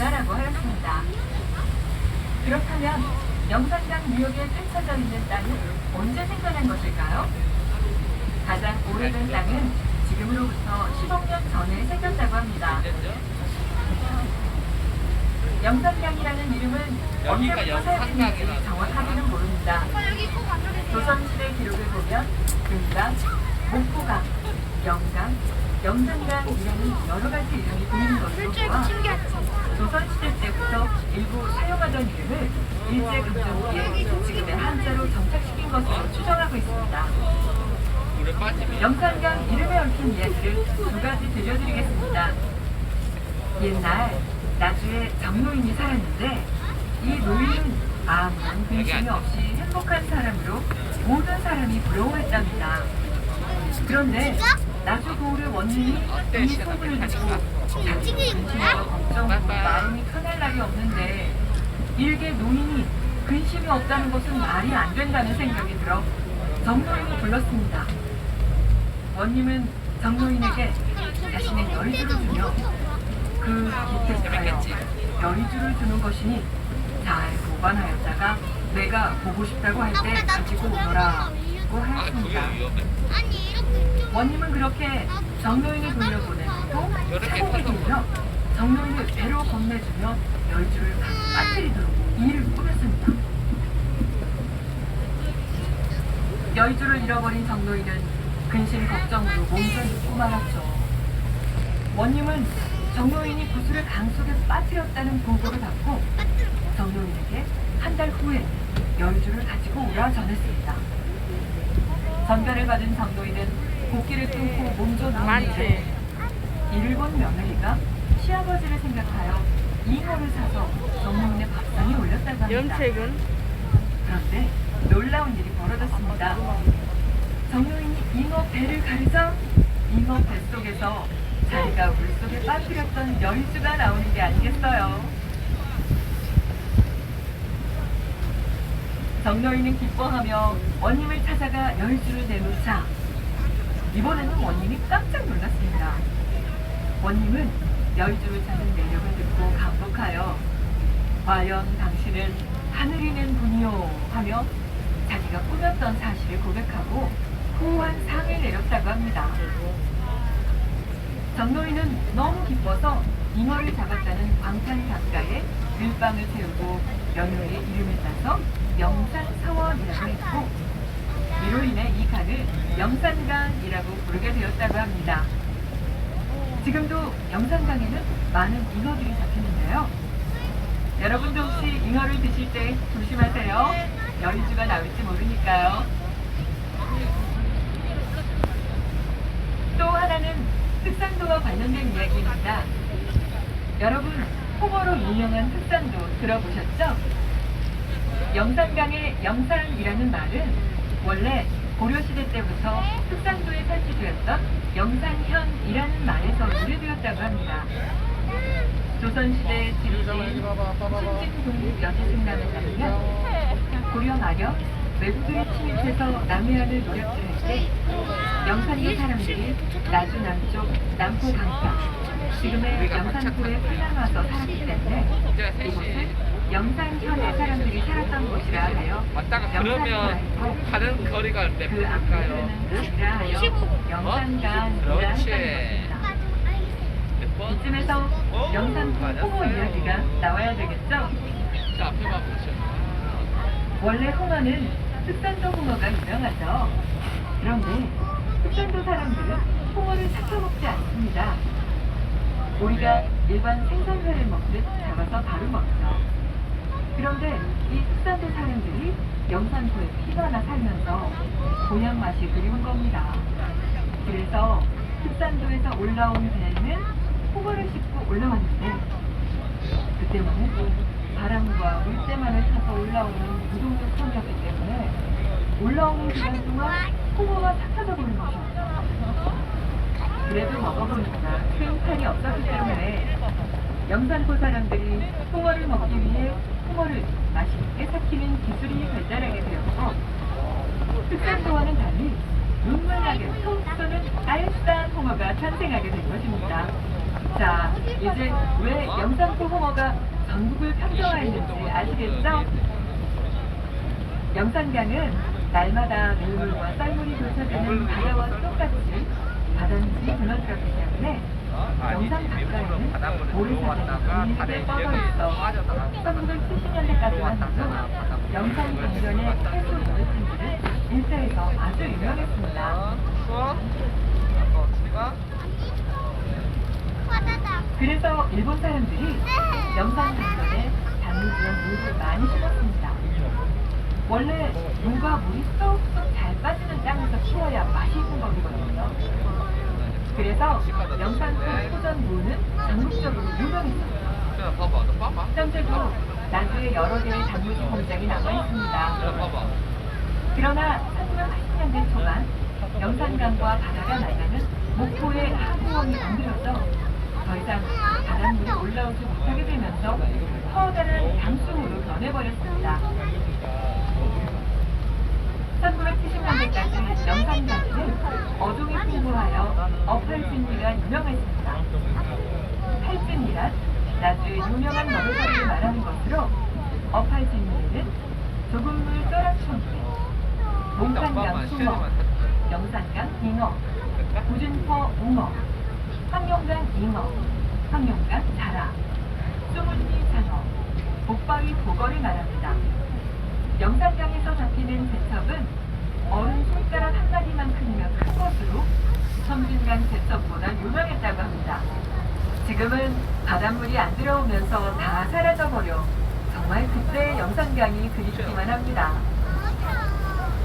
바다라고 하였습니다. 그렇다면 영산강 유역에 펼쳐져 있는 땅은 언제 생겨난 것일까요? 가장 오래된 땅은 지금으로부터 10억 년 전에 생겼다고 합니다. 영산강이라는 이름은 언제부터 사용됐는지. 정확하게는 모릅니다. 조선시대 기록을 보면 금강, 목포강, 영강, 영산강이라는 여러 가지 이름이 보이는 것으로 보아. 조선시대 때부터 일부 사용하던 이름을 일제강점기에 지금의 한자로 정착시킨 것으로 추정하고 있습니다. 영산강 이름에 얽힌 이야기를 두 가지 들려드리겠습니다. 옛날 나주에 정노인이 살았는데 이 노인은 아무런 근심이 없이 행복한 사람으로 모든 사람이 부러워했답니다. 그런데 나주 고을의 원님이 이 소문을 듣고 근심과 걱정으로 마음이 편할 날이 없는데 일개 노인이 근심이 없다는 것은 말이 안 된다는 생각이 들어 정노인을 불렀습니다. 원님은 정노인에게 자신의 여의주를 주며 그 기특하여 여의주를 주는 것이니 잘 보관하였다가 내가 보고 싶다고 할 때 가지고 오너라 고아 하였습니다. 이렇게 원님은 그렇게 정노인을 돌려보낸 후 차곡을 돌려 정노인을 배로 건네주며 열주를 빠뜨리도록 일을 꾸몄습니다. 열주를 잃어버린 정노인은 근심 걱정으로 몸져 눕고 말았죠. 원님은 정노인이 구슬을 강 속에 빠뜨렸다는 보고를 받고 정노인에게 한 달 후에 열주를 가지고 오라 전했습니다. 전가를 받은 정노인은 복귀를 끊고 몸져 나오는데 이를 본 며느리가 시아버지를 생각하여 잉어를 사서 정노인의 밥상에 올렸다고 합니다. 염색은 그런데 놀라운 일이 벌어졌습니다. 정노인이 잉어 배를 가르자 잉어 뱃속에서 자기가 물속에 빠뜨렸던 열주가 나오는 게 아니겠어요. 정노인은 기뻐하며 원님을 찾아가 열주를 내놓자 이번에는 원님이 깜짝 놀랐습니다. 원님은 열주를 찾는 매력을 듣고 감독하여 과연 당신은 하늘이 낸 분이요 하며 자기가 꾸몄던 사실을 고백하고 후한 상을 내렸다고 합니다. 정노인은 너무 기뻐서 잉어를 잡았다는 광탄 강가에 들방을 세우고 연호의 이름을 따서 영산사원이라고 했고 이로 인해 이 강을 영산강이라고 부르게 되었다고 합니다. 지금도 영산강에는 많은 잉어들이 잡히는데요. 여러분도 혹시 잉어를 드실 때 조심하세요. 여리주가 나올지 모르니까요. 또 하나는 흑산도와 관련된 이야기입니다. 여러분, 홍어로 유명한 흑산도 들어보셨죠? 영산강의 영산이라는 말은 원래 고려시대 때부터 흑산도에 설치되었던 영산현이라는 말에서 유래되었다고 합니다. 조선시대 지리인 순진동국 여세승남에 따르면 고려 말년 외국인이 침입해서 남해안을 노력질할 때 영산도 사람들이 나주 남쪽 남포 강가 지금의 영산포에 흘러와서 살았기 때문에 이곳을 영산 현의 사람들이 살았던 곳이라 하여 왔다가 그러면 가는 거리가 그몇 분일까요? 강이라 하여 영산강이라 그렇지. 이쯤에서 영산포 홍어 이야기가 나와야 되겠죠? 자 앞에만 보시죠 원래 홍어는 흑산도 홍어가 유명하죠. 그런데 흑산도 사람들은 홍어를 삭혀 먹지 않습니다. 우리가 일반 생선회를 먹듯 잡아서 바로 먹죠. 그런데 이 흑산도 사람들이 영산포에 피가 나 살면서 고향 맛이 그리운 겁니다. 그래서 흑산도에서 올라온 배는 홍어를 싣고 올라왔는데 그때만 해도 바람과 물때만을 타서 올라오는 무동력 섬이었기 때문에 올라오는 기간 동안 홍어가 삭혀져 버린 것이었죠. 그래도 먹어보니까 큰 탈이 없었기 때문에 영산포 사람들이 홍어를 먹기 위해 홍어를 맛있게 삭히는 기술이 발달하게 되었고 흑산도와는 달리 눈물나게 톡 쏘는 알싸한 홍어가 탄생하게 된 것입니다. 자, 이제 왜 영산포 홍어가 전국을 평정하였는지 아시겠죠? 영산강은 날마다 밀물과 쌀물이 도착하는 바다와 똑같이 바다는지 무너뜨렸기 때문에 영산 바다에는 모래사장이 길게 뻗어 있어 1970년대까지만 해도 영산 강변의 해수 모래찜들은 일대에서 아주 유명했습니다. 그래서 일본 사람들이 영산 강변에 단무지와 물을 많이 심었습니다. 원래 무가 물이 쏙쏙 잘 빠지는 땅에서 키워야 맛이 있는 법이거든요. 그래서 영산포 포전 무는 전국적으로 봐봐 현재도 나주에 여러 개의 단무지 공장이 남아 있습니다. 야 봐봐 그러나 1980년대 초반 영산강과 바다가 만나는 목포의 하구원이 만들어져 더 이상 바닷물이 올라오지 못하게 되면서 커다란 강수무로 변해버렸습니다. 1970년대까지 영산강에는 어종이 풍부하여 어팔진리가 유명했습니다. 팔진리란 나주의 유명한 먹을거리를 말하는 것으로 어팔진리는 조금물 벼락청개, 몽산강 숭어, 영산강 잉어, 구진퍼 웅어, 황룡강 잉어, 황룡강 자라, 수문리 장어, 복바위 보거를 말합니다. 영산강에서 잡히는 제첩은 어른 손가락 한 마디만큼이면 큰 것으로 섬진강 제첩보다 유명했다고 합니다. 지금은 바닷물이 안 들어오면서 다 사라져버려 정말 그때의 영산강이 그립기만 합니다.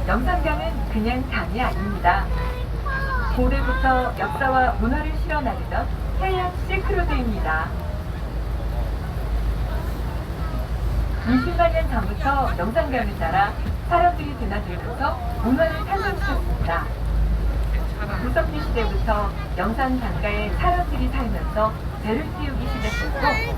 영산강은 그냥 강이 아닙니다. 고대부터 역사와 문화를 실어나르던 해양 실크로드입니다. 20만 년 전부터 영산강을 따라 사람들이 드나들면서 문화를 탄생시켰습니다. 구석기 시대부터 영산 강가에 사람들이 살면서 배를 띄우기 시작했고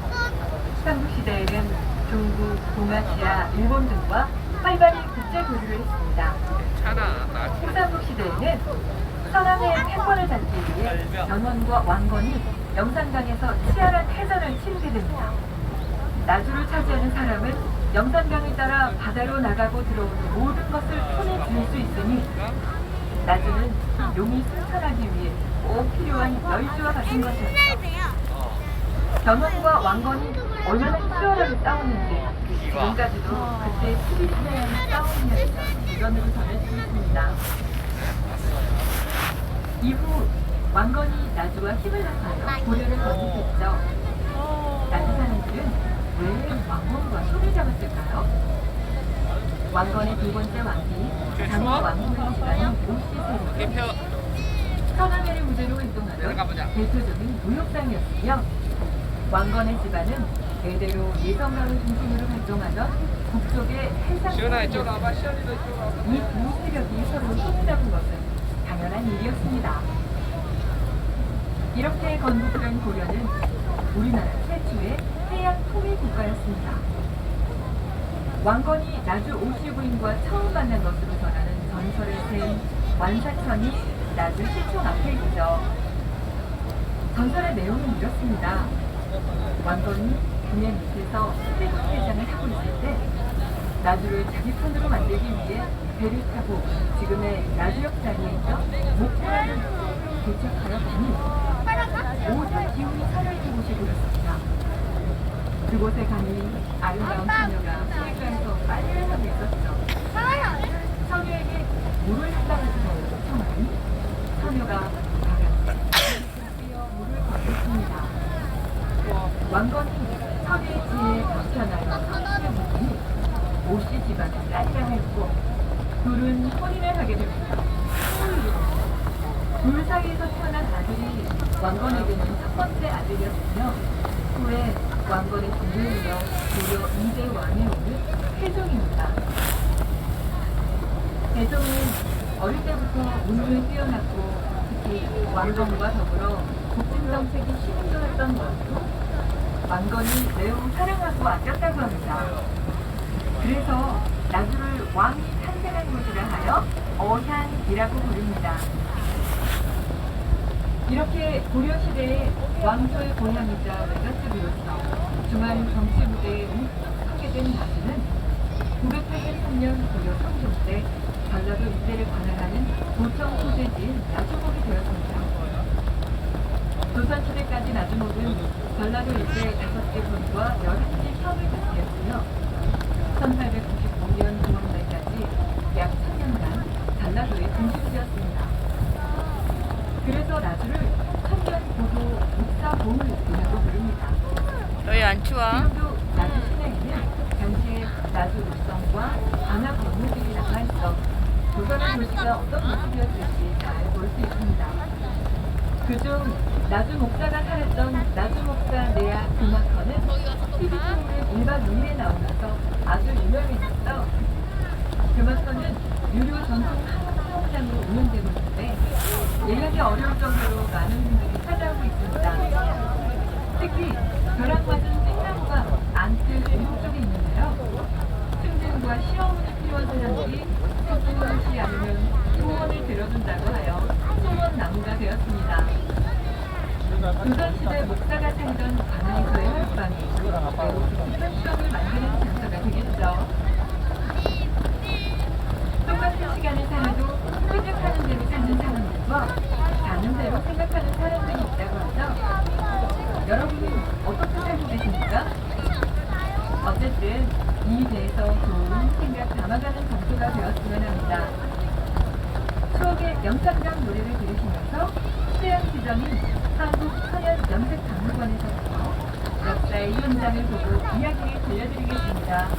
삼국 시대에는 중국, 동아시아, 일본 등과 활발히 국제 교류를 했습니다. 괜찮아 나 후삼국 시대에는 서남의 패권을 잡기 위해 전원과 왕건이 영산강에서 치열한 해전을 치르게 됩니다. 나주를 차지하는 사람은 영산강을 따라 바다로 나가고 들어오는 모든 것을 손에 쥘 수 있으니 나주는 용이 승천하기 위해 꼭 필요한 열주와 같은 것이었죠. 어 전원과 왕건이 얼마나 치열하게 싸웠는지 지금까지도 그때 수비 시대에는 싸움이었죠. 이런으로 전해지고 있습니다. 이후 왕건이 나주와 힘을 합하여 고려를 건립했죠. 나주 사람들은 왜 왕건과 손을 잡았을까요? 왕건의 두 번째 왕비 장호 왕후의 오씨세력은 개표 서남해를 무대로 내려가보자. 대표적인 무역상이었으며 왕건의 집안은 대대로 예성강을 중심으로 활동하던 북쪽의 시원아 이쪽으로 해상국이었습니다. 와봐 시원이도 이쪽으로 와봐 이두 세력이 서로 손을 잡은 것은 당연한 일이었습니다. 이렇게 건국된 고려는 우리나라 최초의 해양 통일 국가였습니다. 왕건이 나주 오시부인과 처음 만난 것으로 전하는 전설의 샘 완사천이 나주 시청 앞에 있죠. 전설의 내용은 이렇습니다. 왕건이 그네 밑에서 수백원 대장을 하고 있을 때 나주를 자기 편으로 만들기 위해 배를 타고 지금의 나주역장에 있던 목포라는 도착하여 보니 모든 기운이 살아있는 곳이 보였습니다. 그곳에 가니 아름다운 처녀가 시내가에서 빨래를 하고 있었죠. 처녀에게 물을 달라고 처녀가 가볍게 뛰어 물을 건넸습니다. 왕건이 처녀의 지혜에 감탄하여 성신을 보니 오씨 집안은 딸이라 했고 둘은 혼인을 하게 됩니다. 둘 사이에서 태어난 아들이 왕건에게는 첫 번째 아들이었으며 후에 왕건의 이어 고려 2대 왕에 오른 태종입니다. 태종은 어릴 때부터 운동에 뛰어났고 특히 왕건과 더불어 국진 정책이 신중했던 것으로 왕건이 매우 사랑하고 아꼈다고 합니다. 그래서 나주를 왕이 탄생한 곳이라 하여 어향이라고 부릅니다. 이렇게 고려시대의 왕조의 고향이자 외갓집으로서 중앙 정치 무대에 움직하게 된 나주는 983년 고려 성종 때 전라도 일대를 관할하는 도청 소재지인 나주목이 되었습니다. 조선시대까지 나주목은 전라도 일대 5개 본과 11개 사업을 가지였으며 1895년 9월달까지 약 3년간 전라도의 중심지였습니다. 여기 안 추워? 지금도 나주 시내에는 당시의 나주 룩성과 관악 건물들이 남아있어 조선의 도시가 어떤 모습이었을지 잘볼수 있습니다. 그중 나주 목사가 살았던 나주 목사 내야 금화커는 TV 프로그램 1박 2일에 나오면서 아주 유명해졌어. 금화커는 유료 전통 한옥장으로 운영되고 있는데 예약이 어려울 정도로 많은 분들이 찾아오고 있습니다. 특히 벼락 맞은 쇳나무가 안뜰 오른쪽에 있는데요. 승진과 시어머니 필요한 사람들이 서두르지 않으면 소원을 들어준다고 하여 소원나무가 되었습니다. 조선시대 목사가 살던 관아에서의 혈방이 매우 깊은 추억을 만드는 장소가 되겠죠. 똑같은 시간을 살아도 생각하는 대로 사는 사람들과 사는 대로 생각하는 사람들이 있다고 하죠. 여러분은 어떻게 살고 계십니까? 어쨌든 이 대에서 좋은 생각 담아가는 장소가 되었으면 합니다. 추억의 영창장 노래를 들으시면서 휴양지점인 한국천연염색박물관에서부터 역사의 현장을 보고 이야기를 들려드리겠습니다.